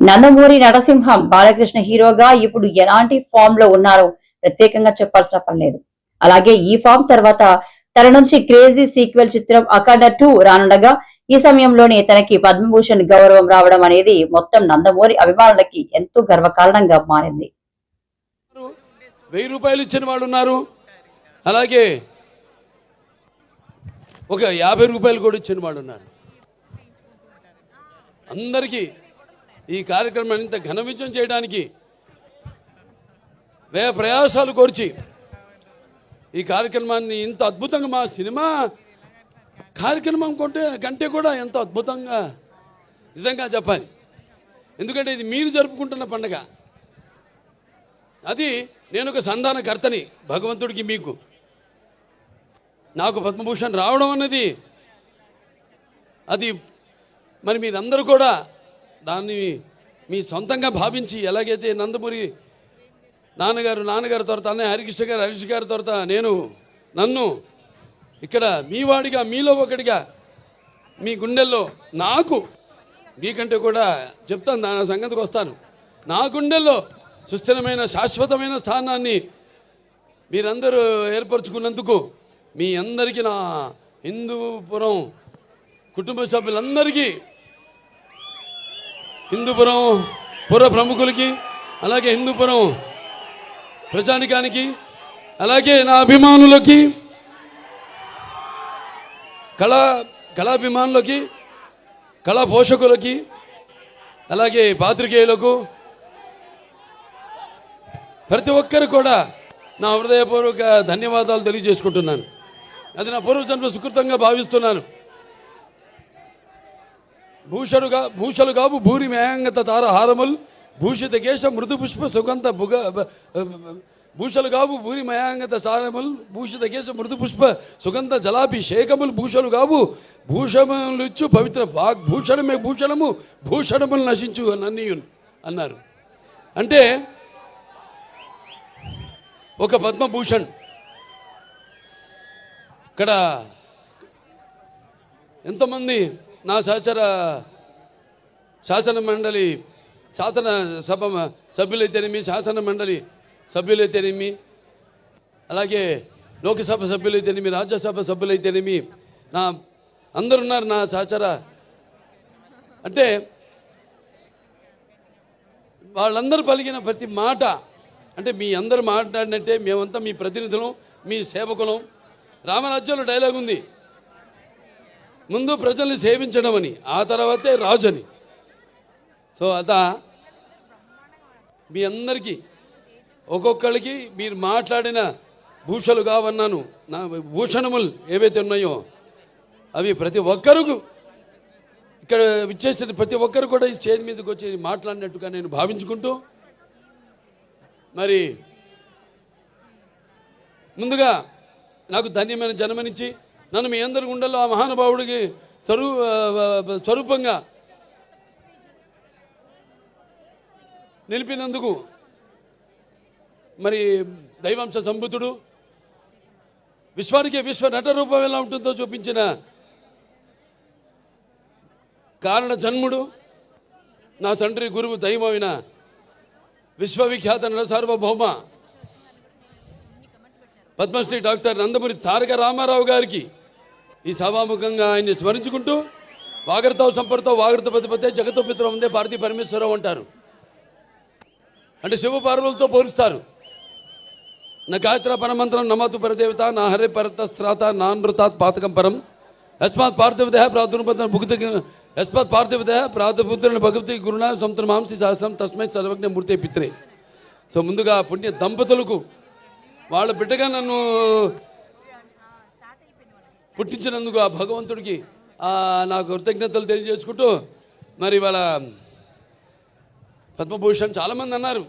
నందమూరి నరసింహం బాలకృష్ణ హీరోగా ఇప్పుడు ఎలాంటి ఫామ్లో ఉన్నారో ప్రత్యేకంగా చెప్పాల్సిన పని లేదు. అలాగే ఈ ఫామ్ తర్వాత తన నుంచి క్రేజీ సీక్వెల్ చిత్రం అఖండ టూ రానుండగా ఈ సమయంలోనే తనకి పద్మభూషణ్ గౌరవం రావడం అనేది మొత్తం నందమూరి అభిమానులకి ఎంతో గర్వకారణంగా మారింది. వెయ్యి రూపాయలు ఇచ్చిన వాళ్ళు ఉన్నారు. అలాగే ఒక యాభై రూపాయలు కూడా ఇచ్చిన వాళ్ళు ఉన్నారు. అందరికీ ఈ కార్యక్రమాన్ని ఇంత ఘన విజయం చేయడానికి వే ప్రయాసాలు కోర్చి ఈ కార్యక్రమాన్ని ఇంత అద్భుతంగా మా సినిమా కార్యక్రమం కొంటే కంటే కూడా ఎంతో అద్భుతంగా నిజంగా చెప్పాలి. ఎందుకంటే ఇది మీరు జరుపుకుంటున్న పండగ. అది నేను ఒక సంధానకర్తని భగవంతుడికి మీకు. నాకు పద్మభూషణ్ రావడం అన్నది అది మరి మీరందరూ కూడా దాన్ని మీ సొంతంగా భావించి ఎలాగైతే నందమూరి నాన్నగారు నాన్నగారి తర్వాత అన్నయ్య హరికృష్ణ గారు హరీష్ గారి తర్వాత నేను నన్ను ఇక్కడ మీ వాడిగా మీలో ఒకటిగా మీ గుండెల్లో నాకు మీకంటే కూడా చెప్తాను నా సంగతికి వస్తాను. నా గుండెల్లో సుస్థిరమైన శాశ్వతమైన స్థానాన్ని మీరందరూ ఏర్పరచుకున్నందుకు మీ అందరికీ నా హిందూపురం కుటుంబ సభ్యులందరికీ హిందూపురం పుర ప్రముఖులకి అలాగే హిందూపురం ప్రజానికానికి అలాగే నా అభిమానులకి కళా కళాభిమానులకి కళా పోషకులకి అలాగే పాత్రికేయులకు ప్రతి ఒక్కరు కూడా నా హృదయపూర్వక ధన్యవాదాలు తెలియజేసుకుంటున్నాను. అది నా పూర్వజన్మ సుకృతంగా భావిస్తున్నాను. భూషడుగా భూషలుగాబు భూరి మేంగత తార హారముల్ భూషిత కేశ మృదు పుష్ప సుగంధ భుగ బ- భూరి మయాంగత తారముల్ భూషిత కేశ మృదు పుష్ప సుగంధ జలాభిషేకములు భూషలు కావు భూషములిచ్చు పవిత్ర వాగ్ భూషణమే భూషణము భూషణములు నశించు నన్నీయున్ అన్నారు. అంటే ఒక పద్మభూషణ్ ఇక్కడ ఎంతమంది నా సహచర శాసన మండలి శాసన సభ సభ్యులైతేనేమి శాసన మండలి సభ్యులైతేనేమి అలాగే లోకసభ సభ్యులైతేనేమి రాజ్యసభ సభ్యులైతేనేమి నా అందరున్నారు నా సహచర. అంటే వాళ్ళందరూ పలికిన ప్రతి మాట అంటే మీ అందరు మాట్లాడినట్టే మేమంతా మీ ప్రతినిధులం మీ సేవకులం. రామరాజ్యంలో డైలాగ్ ఉంది. ముందు ప్రజల్ని సేవించడం అని ఆ తర్వాతే రాజు అని సో అత మీ అందరికీ ఒక్కొక్కరికి మీరు మాట్లాడిన భూషలు కావన్నాను నా భూషణములు ఏవైతే ఉన్నాయో అవి ప్రతి ఒక్కరు ఇక్కడ విచ్చేసిన ప్రతి ఒక్కరు కూడా ఈ స్టేజ్ మీదకి వచ్చి మాట్లాడినట్టుగా నేను భావించుకుంటూ మరి ముందుగా నాకు ధన్యమైన జన్మనిచ్చి నన్ను మీ అందరి గుండెల్లో ఆ మహానుభావుడికి స్వరూ స్వరూపంగా నిలిపినందుకు మరి దైవాంశ సంబుతుడు విశ్వానికి విశ్వ నట రూపం ఎలా ఉంటుందో చూపించిన కారణ జన్ముడు నా తండ్రి గురువు దైవమైన విశ్వవిఖ్యాత నట సార్వభౌమ పద్మశ్రీ డాక్టర్ నందమూరి తారక రామారావు గారికి ఈ సభాముఖంగా ఆయన్ని స్మరించుకుంటూ వాగరతో సంపర్తో వాగ్రత పతిపతే జగతో పిత్రం ఉందే భారతీ పరమేశ్వరరావు అంటారు. అంటే శివపార్వులతో పోలుస్తారు. నా గాయత్ర పరమంత్రం నమాతు పరదేవత నా హరే పరత శ్రాత నా నృతాత్ పాతకం పరం. యస్మాత్ పార్థివదేహ ప్రాదుర్పద భుక్తి యస్మాత్ పార్థివదేహ ప్రాదుపుత్రుని భగవతి గురుణ సముద్ర మాంసి సహస్రం తస్మై సర్వజ్ఞ మూర్తి పిత్రే. సో ముందుగా పుణ్య దంపతులకు వాళ్ళ బిడ్డగా నన్ను పుట్టించినందుకు ఆ భగవంతుడికి నాకు కృతజ్ఞతలు తెలియజేసుకుంటూ మరి వాళ్ళ పద్మభూషణ్ చాలామంది అన్నారు.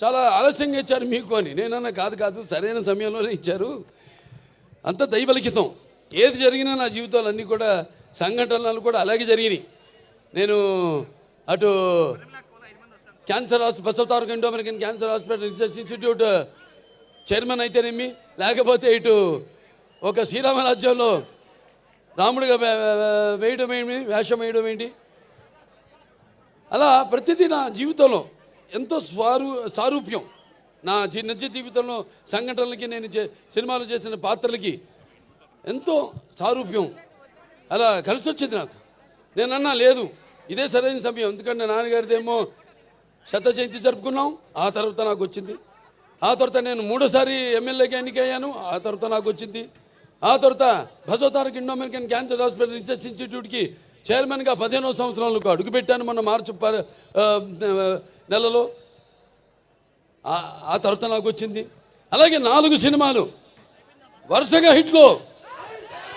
చాలా ఆలస్యంగా ఇచ్చారు మీకు అని. నేనన్నా కాదు కాదు సరైన సమయంలోనే ఇచ్చారు. అంత దైవలిఖితం. ఏది జరిగినా నా జీవితాలు అన్నీ కూడా సంఘటనలు కూడా అలాగే జరిగినాయి. నేను అటు cancer hospital Basavataraka Indo American cancer hospital research institute chairman అయితేనేమి లేకపోతే ఇటు ఒక శ్రీరామ రాజ్యంలో రాముడిగా వేయడం ఏంటి? వేషం వేయడం ఏంటి? అలా ప్రతిదీ నా జీవితంలో ఎంతో స్వారు సారూప్యం. నా జీ- నిజ జీవితంలో సంఘటనలకి నేను చే- సినిమాలు చేసిన పాత్రలకి ఎంతో సారూప్యం. అలా కలిసి వచ్చింది నాకు. నేను అన్నా లేదు. ఇదే సరైన సమయం. ఎందుకంటే నాన్నగారిదేమో శత జయంతి జరుపుకున్నాం. ఆ తర్వాత నాకు వచ్చింది. ఆ తర్వాత నేను మూడోసారి ఎమ్మెల్యేగా ఎన్నికయ్యాను. ఆ తర్వాత నాకు వచ్చింది. ఆ తర్వాత Basavatarak Indo American cancer hospital research ఇన్స్టిట్యూట్కి చైర్మన్గా పదిహేనో సంవత్సరాలకు అడుగుపెట్టాను మొన్న మార్చి నెలలో. ఆ- ఆ తర్వాత నాకు వచ్చింది. అలాగే నాలుగు సినిమాలు. వరుసగా హిట్లు.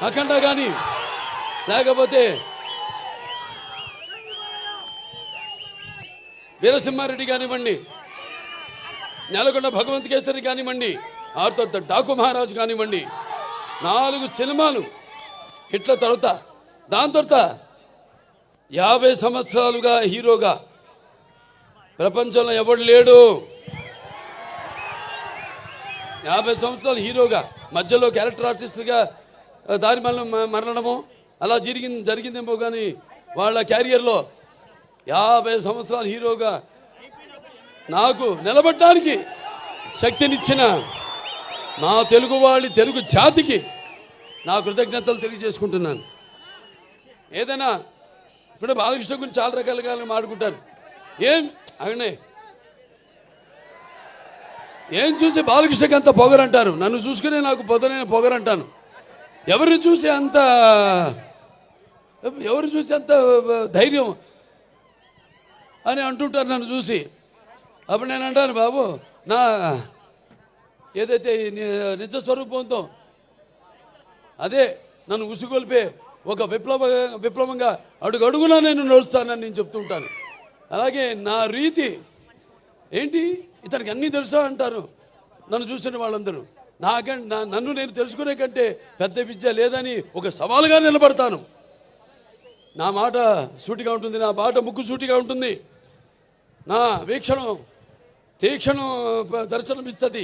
అఖండ కానీ లేకపోతే వీరసింహారెడ్డి కానివ్వండి నెలకొండ భగవంత్ కేసరి కానివ్వండి ఆ తర్వాత డాకు మహారాజు కానివ్వండి నాలుగు సినిమాలు హిట్ల తర్వాత దాని తర్వాత యాభై సంవత్సరాలుగా హీరోగా ప్రపంచంలో ఎవడు లేడు? యాభై సంవత్సరాలు హీరోగా మధ్యలో క్యారెక్టర్ ఆర్టిస్ట్గా దారి మళ్ళీ మరణము అలా జరిగింది జరిగిందేమో కానీ వాళ్ళ క్యారియర్లో యాభై సంవత్సరాలు హీరోగా నాకు నిలబడటానికి శక్తినిచ్చిన నా తెలుగు వాళ్ళ తెలుగు జాతికి నా కృతజ్ఞతలు తెలియజేసుకుంటున్నాను. ఏదైనా ఇప్పుడు బాలకృష్ణ గురించి చాలా రకాలుగా మాట్లాడుకుంటారు. ఏం అవునే? ఏం చూసి బాలకృష్ణకి అంత పొగరంటారు? నన్ను చూసుకునే నాకు పొదనైన పొగరంటాను. ఎవరిని చూసి అంత ఎవరు చూసి అంత ధైర్యం అని అంటుంటారు నన్ను చూసి. అప్పుడు నేను అంటాను బాబు నా ఏదైతే నిజ స్వరూపంతో అదే నన్ను ఉసుగొల్పే ఒక విప్లవ విప్లవంగా అడుగు అడుగునా నేను నడుస్తానని నేను చెప్తూ ఉంటాను. అలాగే నా రీతి ఏంటి? ఇతనికి అన్నీ తెలుసా అంటారు నన్ను చూసిన వాళ్ళందరూ. నాకంటే నా నన్ను నేను తెలుసుకునే కంటే పెద్ద విద్య లేదని ఒక సవాలుగా నిలబడతాను. నా మాట సూటిగా ఉంటుంది నా మాట ముక్కు సూటిగా ఉంటుంది. నా వీక్షణం తీక్షణం దర్శనమిస్తుంది.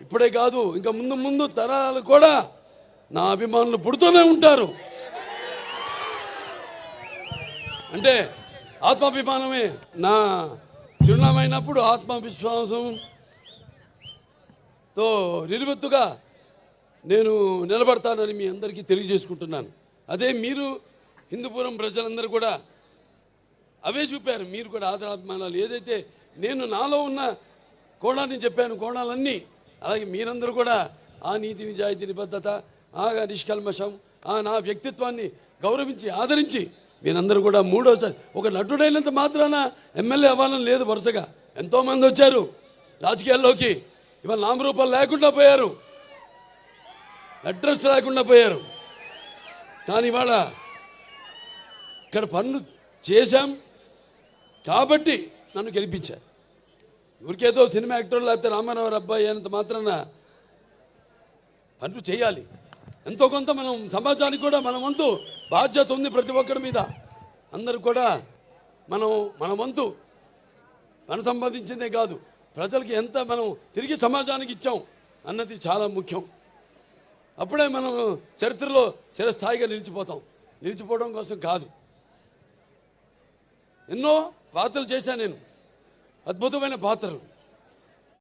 ఇప్పుడే కాదు ఇంకా ముందు ముందు తరాలు కూడా నా అభిమానులు పుడుతూనే ఉంటారు. అంటే ఆత్మాభిమానమే నా చిరునామైనప్పుడు ఆత్మవిశ్వాసంతో నిలువెత్తుగా నేను నిలబడతానని మీ అందరికీ తెలియజేసుకుంటున్నాను. అదే మీరు హిందూపురం ప్రజలందరూ కూడా అవే చూపారు. మీరు కూడా ఆదరాభిమానాలు. ఏదైతే నేను నాలో ఉన్న కోణాన్ని చెప్పాను కోణాలన్నీ అలాగే మీరందరూ కూడా ఆ నీతి నిజాయితీ నిబద్ధత ఆ నిష్కల్మషం ఆ నా వ్యక్తిత్వాన్ని గౌరవించి ఆదరించి మీరందరూ కూడా మూడోసారి ఒక నటుడైనంత మాత్రాన ఎమ్మెల్యే అవ్వాలని లేదు వరుసగా. ఎంతోమంది వచ్చారు రాజకీయాల్లోకి. ఇవాళ నామరూపాలు లేకుండా పోయారు. అడ్రస్ లేకుండా పోయారు. కానీ ఇవాళ ఇక్కడ పనులు చేశాం. కాబట్టి నన్ను గెలిపించారు. ఊరికేదో సినిమా యాక్టర్ లేకపోతే రామారావు అబ్బాయి అయినంత మాత్రాన పనులు చేయాలి. ఎంతో కొంత మనం సమాజానికి కూడా మన వంతు బాధ్యత ఉంది ప్రతి ఒక్కరి మీద. అందరూ కూడా మనం మన వంతు మనం సంబంధించిందే కాదు. ప్రజలకి ఎంత మనం తిరిగి సమాజానికి ఇచ్చాం అన్నది చాలా ముఖ్యం. అప్పుడే మనం చరిత్రలో చిరస్థాయిగా నిలిచిపోతాం. నిలిచిపోవడం కోసం కాదు. ఎన్నో పాత్రలు చేశాను నేను. అద్భుతమైన పాత్రలు.